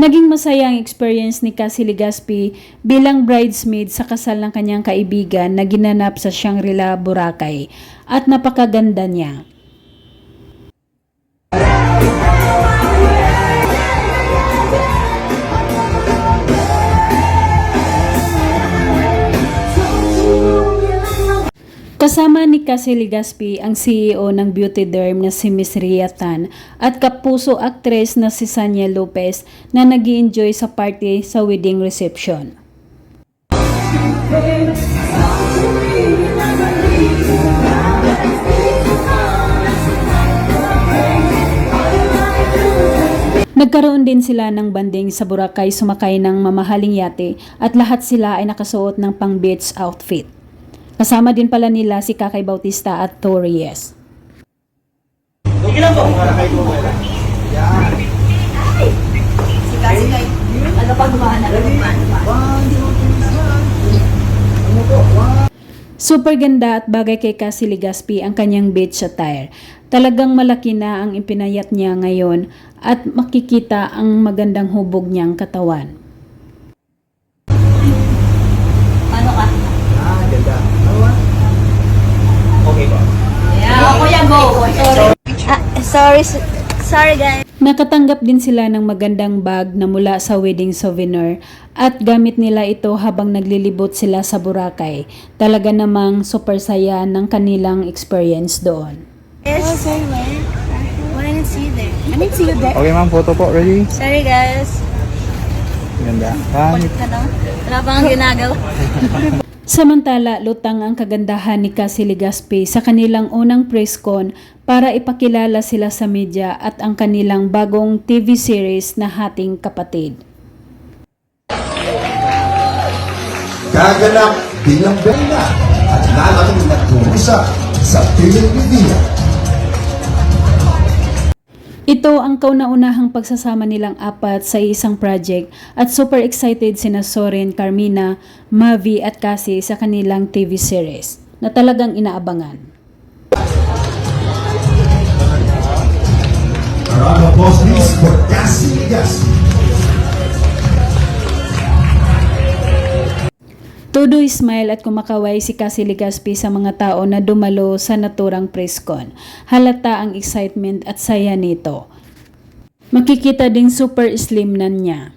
Naging masaya ang experience ni Cassie Legaspi bilang bridesmaid sa kasal ng kanyang kaibigan na ginanap sa Shangri-La, Boracay at napakaganda niya. Kasama ni Cassie Legaspi ang CEO ng beauty derm na si Miss Ria Tan at kapuso actress na si Sanya Lopez na nag enjoy sa party sa wedding reception. Nagkaroon din sila ng banding sa Boracay sumakay ng mamahaling yate at lahat sila ay nakasuot ng pang beach outfit. Kasama din pala nila si Kakay Bautista at Torres. Lang po. Para kayo po. Kasi kay, ano pag mana, ano Super ganda at bagay kay Cassie Legaspi ang kanyang beach attire. Talagang malaki na ang ipinayat niya ngayon at makikita ang magandang hubog niyang katawan. Ano ka? Ah, ganda. Okay po. Yeah. Kuya, go. Sorry. Ah, sorry, sorry guys. Nakatanggap din sila ng magandang bag na mula sa wedding souvenir at gamit nila ito habang naglilibot sila sa Boracay. Talaga namang super saya ng kanilang experience doon. Yes. Oh, sorry, where? Why see you there? I didn't see you there. Okay ma'am, photo po. Ready? Sorry guys. Ganda. Na. Wala pa kang ginagawa. Samantala, lutang ang kagandahan ni Cassie Legaspi sa kanilang unang press con para ipakilala sila sa media at ang kanilang bagong TV series na Hating Kapatid. Gaganap bilang Bella at lalaking nagkurusa sa televidiya. Ito ang kauna-unahang pagsasama nilang apat sa isang project at super excited sina Soren, Carmina, Mavi at Cassie sa kanilang TV series na talagang inaabangan. For Cassie Legaspi. Todo smile at kumakaway si Cassie Legaspi sa mga tao na dumalo sa naturang press con. Halata ang excitement at saya nito. Makikita ding super slim na niya.